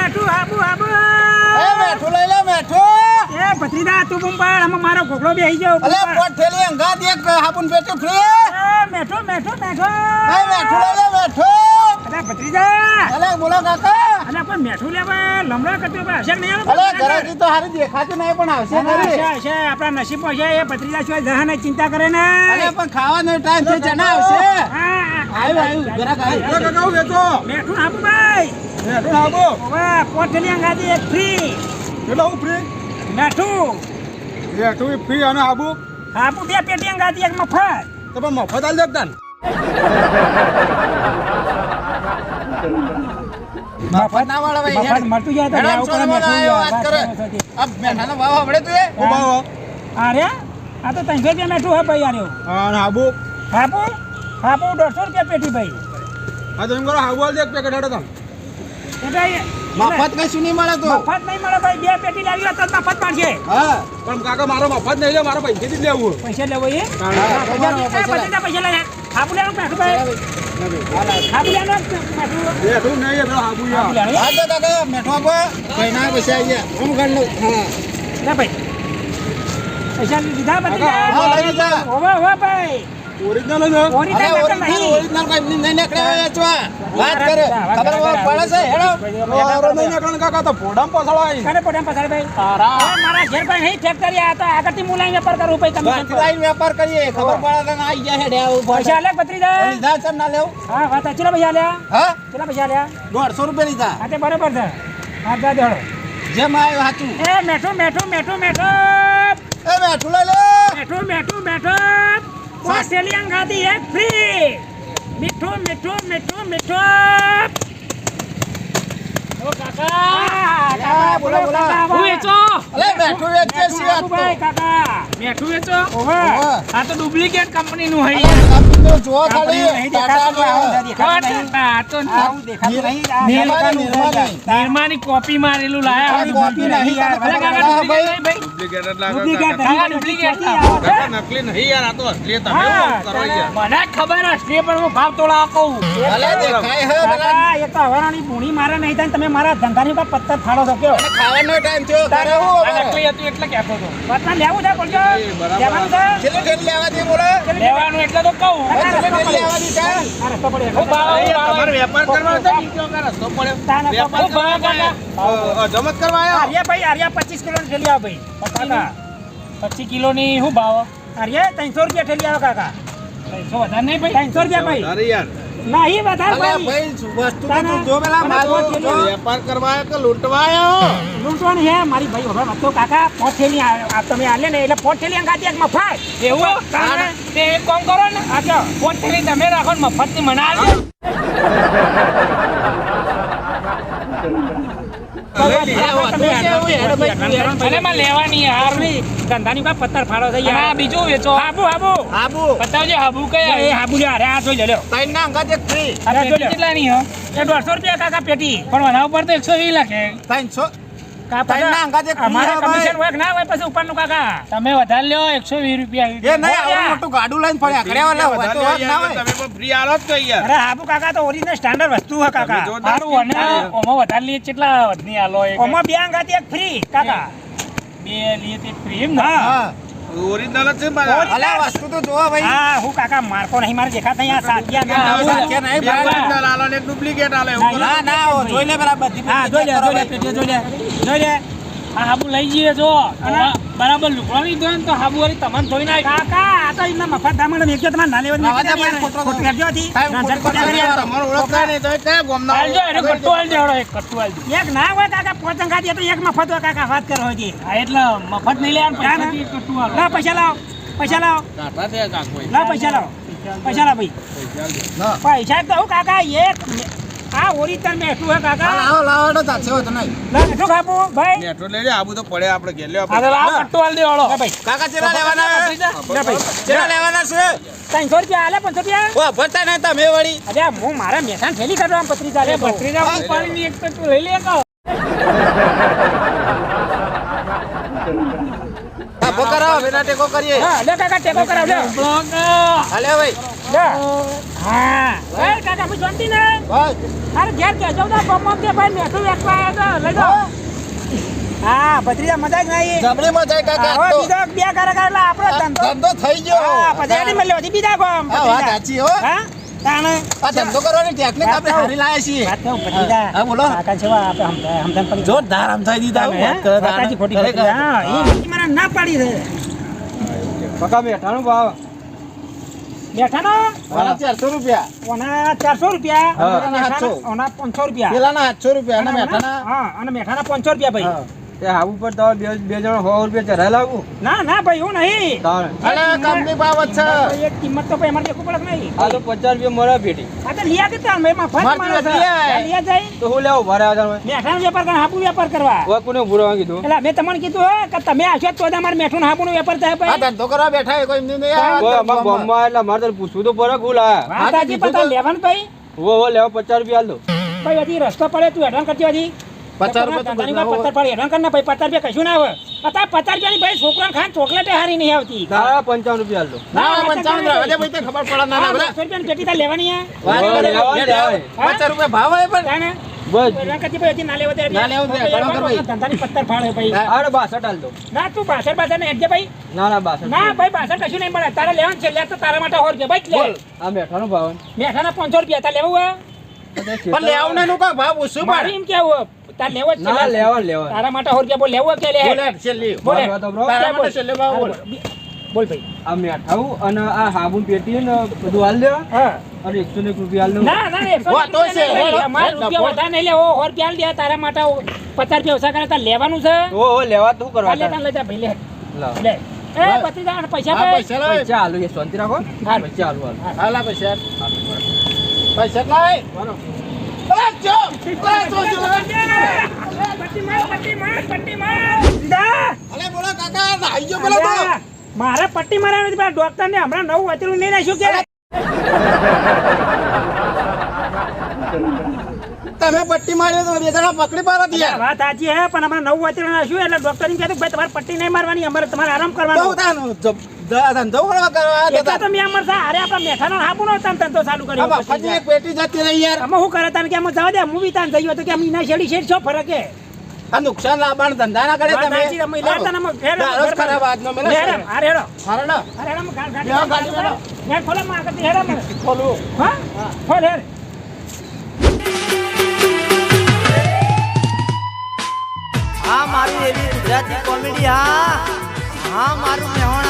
મેઠું હાબુ હાબુ. એ મેઠું લઈ લે મેઠું એ ભત્રીદા તું બૂમ હમ મારો ઘોઘડો આવી જાવ અલે પોટ થેલી અંગા દેખ હાપુન પેટી ફ્રી એ મેઠું મેઠું મેઠું એ મેઠું લઈ લે મેઠું અરે ભત્રીજા. અલે બોલો કાકા. અલે પણ મેઠું લેવા લમડા કરતો પણ હશે કે નહીં અલે? ગરાકી તો હારી દેખાતું નહીં પણ આવશે ખરી. હશે. આપણા નસીબ છે એ ભત્રીદા સિવાય જહાને ચિંતા કરે ને. અલે પણ ખાવાનો ટાઈમ છે જણા આવશે. હા, આવ્યું, આવ્યું, જરાક વેચો મેઠું આપું ભાઈ. ઓવે, પોટલી અંગાથી એક ફ્રી મેઠું. હાબુ બે પેટી અંગાથી એક મફત. મફત ના વાળા ભાઈ, મફત હેડ. મળતું જાય તો હેડ, લેવું પડે, વાત કરે. કરો તે. આ મેઠાનો ભાવ હમણાં તું એ? અરે આ તો ત્રણસો રૂપિયા મેઠું હે ભાઈ આર્યો. હાપુ હાપુ દોઢસો રૂપિયા પેટી ભાઈ. એટલે એ- મફત કશું નહીં મળે તો? મફત નહીં મળે ભાઈ બે પેટી લાવી લે તો મફત મળશે. હા. પણ કાકા મારો મફત નહીં લે મારો પૈસા જ લેવું પૈસા લેવો એ? પૈસા પૈસા લે હાપુ લેવાનું પાછું ભાઈ. હાપુ લેવાનું બેઠું નહીં પેલો હાબુ હાપુ લેવાનું હા તો કાકા મેઠો આપો. ભાઈ પૈસા આવી ગયા હું ગણ લઉં. હા. લે ભાઈ. પૈસા લીધા બધી હા, લઈ લીધા. ઓવે ઓવે ભાઈ. ઓરિજિનલ જ ઓરિજિનલ ઓરિજિનલ કોઈ નહીં નીકળે વેચવા વાત કરે. ખબર પડે છે હેડો. મારો નહીં નીકળે કાકા તો ફોડામાં પછાડાય કને પોટામ પસાર ભાઈ? તારા. મારા ઘેર ભાઈ નહીં ફેક્ટરી આ તો આગળથી મુલાઈ વેપાર કરું ભાઈ કમિશન પર. વેપાર કરીએ ખબર પડે તો આવી જાય હેડે આવું પૈસા આલે ભત્રીજા લીધા છે ના લેવ. હા વાત સાચી. ચલો પૈસા આલ્યા? હા? ચલો પૈસા લ્યા દોઢસો રૂપિયા લીધા. હા તે બરોબર છે. હા જા દેડો જેમ આવ્યો હાચું. એ મેઠું મેઠું મેઠું મેઠું. એ મેઠું લઈ લે. મેઠું મેઠું મેઠું. ઓસ્ટ્રેલિયન ખાધી એક ફ્રી. મીઠું મીઠું મીઠું મીઠું. ઓ કાકા. કાકા બોલો બોલો, હું વેચો? અલે મેઠું વેચે છે આ તો? કાકા. મેઠું વેચો ઓહો. આ તો ડુપ્લિકેટ કંપની નું હઈ. હૈ જો ખાલી. ટાટા તો નિર્માની, કોપી મારેલું લાયા આ કોપી નહીં યાર. તને કાકા ડુપ્લિકેટ ભાઈ. ડુપ્લિકેટ લાગે ડુપ્લિકેટ નકલી નહીં યાર આ તો અસલી તમે કરો યાર. મને ખબર અસલી પણ હું ભાવ તોડા કહું ભલે દેખાય હે ભલા. એ તો હવારાની ભૂણી મારે નહીં થાય તમે મારા ધંધાની પર પત્તર ફાડો છો કયો ખાવાનો ટાઈમ થયો તારે હું નકલી હતું એટલે કહેતો હતો. પત્તર લેવું છે બોલજો. લેવાનું છે? છેલ્લું છેલ્લું લેવા દે બોલે. લેવાનું એટલે તો કહું. વેપાર કરવા ને ભાઈ પચીસ કિલો ની પચીસ કિલોની શું ભાવ અરે ત્રણસો રૂપિયા ઠેલી આવે કાકા. ત્રણસો વધારે નહીં ભાઈ. ત્રણસો રૂપિયા ભાઈ. અરે યાર. નહીં વધારે અલે ભાઈ વસ્તુ તો જો પેલા માલ. વેપાર કરવા આવ્યો કે લૂંટવા આવ્યો લૂંટવાની હે મારી ભાઈ હવે તો કાકા પોત થેલી આ- આ તમે આલે ને એટલે પોત થેલી અંગાતી એક મફત. એવું? તાને. તે એક કામ કરો ને. આ કયો તમે રાખો ને મફતની મને લેવાની યાર. ધંધાની બા પથ્થર ફાડો થઈ યાર. બીજું વેચો. આબુ આબુ આબુ બતાવજો આબુ કયા એ આબુ લે આ જોઈ લે લ્યો. ના એક ફ્રી કેટલા ની હો? એ 150 રૂપિયા કાકા પેટી. પણ વાના ઉપર તો 120 લખે. તમે વધારે લ્યો એકસો વીસ રૂપિયા એ નહીં આવડું મોટું ગાડું લઈને ફર્યા. ફ્રી આલો જ અરે હાબુ કાકા તો ઓરિજિનલ સ્ટાન્ડર્ડ વસ્તુ હે કાકા. સારું અને ઓમાં વધારે લઈએ કેટલા વધની આલો ઓમાં બે અંગાતી એક ફ્રી કાકા. બે લઈએ તે free એમ ના? ઓરિજિનલ જ છે મારા. વસ્તુ તો જોવા ભાઈ. હા હું કાકા મારતો નહીં મારે દેખાતા અહીંયા સાતિયા હા, મેં નહીં ઓરિજિનલ આલો ને ડુપ્લિકેટ આલો ના ના જોઈ લે બરાબર બધી હા જોઈ લે જોઈ લે જોઈ લે. જોઈ લે આ હાબુ લઈ જઈએ જો. બરાબર લુકડો નહીં ધોય ને તો હાબુ વાળી તમને ધોઈ નાખ. કાકા આ તો એમના મફત ધામણ મેં કીધું તમારે ના લેવા દે ખોટો કરજો હતી. ના, એક દે. એક ના હોય કાકા પોચ અંગાતી તો એક મફત હોય કાકા વાત કરો હતી હા એટલે મફત નહીં લેવાનું ના, ના. એક પૈસા લાવો પૈસા લાવો. કાંટા છે કાકો. લાવ પૈસા લાવો. પૈસા લાવ ભાઈ. ના. પૈસા તો હું કાકા એક આ ઓરિજિનલ મેઠું હે કાકા? હા, લાવો લાવો તો હોય તો નહીં. લાવ મેઠું ખાપું ભાઈ. મેઠો લઈ લે આબુ તો પડે આપણે ઘેર લ્યો હા લાવો કટ્ટો હાલ દેવડો લે ભાઈ. કાકા ચેરા લેવાના ના ભાઈ. ચેરા લેવાના છે? ત્રણસો રૂપિયા આલે પાંચસો રૂપિયા ઓ ભરતા નહીં તમે વળી. અરે હું મારા મેઠાને થેલી કાઢો આમ પત્રી ચાલે અરે ભત્રીજા ઉપાડીની એક કટ્ટુ લઈ લે કા તાપો કરાવો ટેકો કરીએ. હા લે કાકા ટેકો કરાવ લે. હાલે ભાઈ. લે. હા. એ કાકા હું શાંતિ ને? બસ તારે ઘેર કહેજો તો ગમો કે ભાઈ મેઠું વેચવા આવ્યો તો લઈ જાઓ હા. ભત્રીજા મજા જ નહીં. જબરી મજા કાકા હવે બીજો બે કરે એટલે આપણો ધંધો. ધંધો થઈ ગયો. હા મળ્યો બીજા ગામ હા, વાત સાચી હો. હા? તાણે આ ધંધો કરવાની ટેકનિક આપણે હારી લાયા છીએ. વાત કહું ભત્રીજા. હા, બોલો. કાકા જેવા આપણે પડી જોરદાર આમ થઈ દીધા વાત કરે તાણે. ખોટી હા, એ મારા ના પાડી દે. પકા બેઠાનો બેઠાનો? વાળા ચારસો રૂપિયા. ઓના ચારસો રૂપિયા? ઓના પાંચસો રૂપિયા? પેલાના આઠસો રૂપિયા. અને મેઠાના હા અને મેઠાના પાંચસો રૂપિયા ભાઈ. હા. એ હાબુ પર તો બે બે જણ સો રૂપિયા ચઢાઈ લાવું ના ના ભાઈ હું નહીં. અલે કંપની બાબત છે. એક કિંમત તો ભાઈ અમારે દેખવું પડે નહીં. આ તો પચાસ રૂપિયા મળે ભેટી આ તો લિયા દેતા ભાઈ માં ફટ મારે લીયા જાય. તો હું લેવું ભારે આગળ મેઠાનો વેપાર કરે હાપુ વેપાર કરવા. હવે કોને ભૂરવા કીધું? એટલે મેં તમને કીધું હે કે તમે આવશો તો અમારે મેઠું હાપુનો વેપાર થાય આ ભાઈ ધંધો કરવા બેઠા હે કોઈ નહીં આ કોઈ અમારા ગામમાં. એટલે મારે તો પૂછવું તો પડે ગુલા કીધું પતા. લેવાનું ભાઈ. હો હો લેવા પચાસ રૂપિયા હાલ દો. ભાઈ હજી રસ્તો પડે તું એડવાન્સ કરતી હજી. પચાસ રૂપિયા તો. પત્તર પડે એડવાન્સ કર ને ભાઈ પચાસ રૂપિયા કશું ના આવે. અત્યારે પચાસ રૂપિયાની ભાઈ છોકરાને ખાન ચોકલેટે હારી નહીં આવતી. તારા પંચાવન રૂપિયા હાલ ના ના, પંચાવન રૂપિયા. ભાઈ તને ખબર પડે ના હા. બસો રૂપિયાની પેટી તાર લેવાની હે. હા? પચાસ રૂપિયા ભાવ હોય પણ. હા. તું લેવાનું લે તો લે. મેઠાના પાંચસો રૂપિયા તાર લેવું પણ લેવું ને નું કાંઈ ભાવ ઓછું. એમ કેવું તાર લેવો જ છે ના લે. લેવા લેવા તારા માટે હોર કે બોલ લેવો કે લે બોલે, છેલ્લી. બોલે. વાત તો બ્રો. તારા માટે છેલ્લે ભાવ બોલ. બોલ ભાઈ આ મેઠાવું અને આ હાબુન પેટી ને બધું હાલ દેવા હા અરે એકસો ને એક રૂપિયા હાલ ના ના એકસો હો, તો છે, હો, રૂપિયા. વધારે નહીં લેવો હોર કે હાલ દે તારા માટે પચાસ રૂપિયા ઓછા કરે તાર લેવાનું છે ઓ હો લેવા તું કરવા લે તાર લઈ જા ભાઈ લે. લે એ. પત્રીજા અને પૈસા પૈસા. પૈસા હાલો એ શાંતિ રાખો. પૈસા હાલો હાલો હાલ પૈસા. પૈસા લાય. માર પટ્ટી માર હતી, પણ ડોક્ટર ને હમણાં નવું વાંચેલું નહીં નાખ્યું કે તમે પટ્ટી માર્યો તો બે જણા પકડી પાડો ત્યાં. વાત સાચી હે પણ હમણાં નવું વાંચેલું નાખ્યું એટલે ડોક્ટર ને કહેતું ભાઈ તમારે પટ્ટી નહીં મારવાની અમારે તમારે આરામ કરવાનો ધંધો કરવા કરવા એટલે જતા. તો સા હારે આપણા મેઠાનો હાપુનો તમ ધંધો ચાલુ આ બાપાજી એક પેટી જતી રહી યાર અમે શું કરે તને કે અમે જવા દે હું બી તાન જઈએ તો કે અમે એના શેડી શેડ શું ફરક હે આ નુકસાન લાવવાનું ધંધા ના કરે તમે અમે લેતા ને ફેર- ખરાબ આજનો મેલો લે હેડો, હારે હેડો. હારો ને? હેડો, અમે ગાડી- ગાડી- લ્યો, હેડો. હેડ ખોલો, માં આગળથી હેડો અમે. ખોલું. હા? ખોલ હેડ. હા મારું એવી ગુજરાતી કોમેડી હા હા મારું મેહોણા